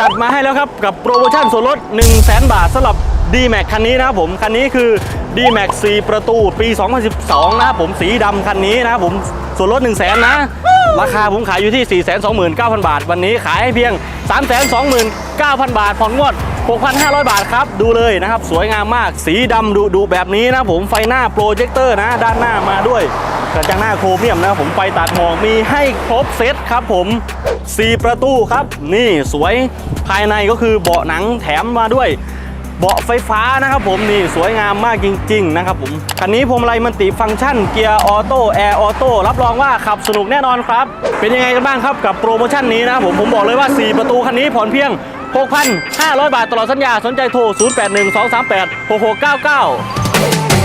จัดมาให้แล้วครับกับโปรโมชั่นส่วนลด 1 0 0 0 0แบาทสำหรับ d m a x คันนี้นะครับผม คันนี้คือ d m a x 4 ประตูปี 2012 นะครับผมสีดำคันนี้นะครับผมส่วนลด 1 0 0 0 0แนะ ราคาผมขายอยู่ที่ 429,000 บาท วันนี้ขายให้เพียง 329,000 บาทผ่อนงวด 6,500 บาทครับ ดูเลยนะครับ สวยงามมากสีดำดุดุแบบนี้นะผมไฟหน้าโปรเจคเตอร์นะ ด้านหน้ามาด้วยกระจังหน้าโครเมียมนะผมไฟตัดหมอกมีให้ครบเซตครับผม 4 ประตูครับ นี่สวยภายในก็คือเบาะหนังแถมมาด้วย เบาะไฟฟ้านะครับผมนี่สวยงามมากจริง ๆ นะครับผมคันนี้พวงมาลัยมันติฟังก์ชันเกียร์ออโต้แอร์ออโต้รับรองว่าขับสนุกแน่นอนครับ เป็นยังไงกันบ้างครับกับโปรโมชั่นนี้นะครับผมผมบอกเลยว่า 4 ประตูคันนี้ผ่อนเพียง 6,500 บาทตลอดสัญญาสนใจโทร 0812386699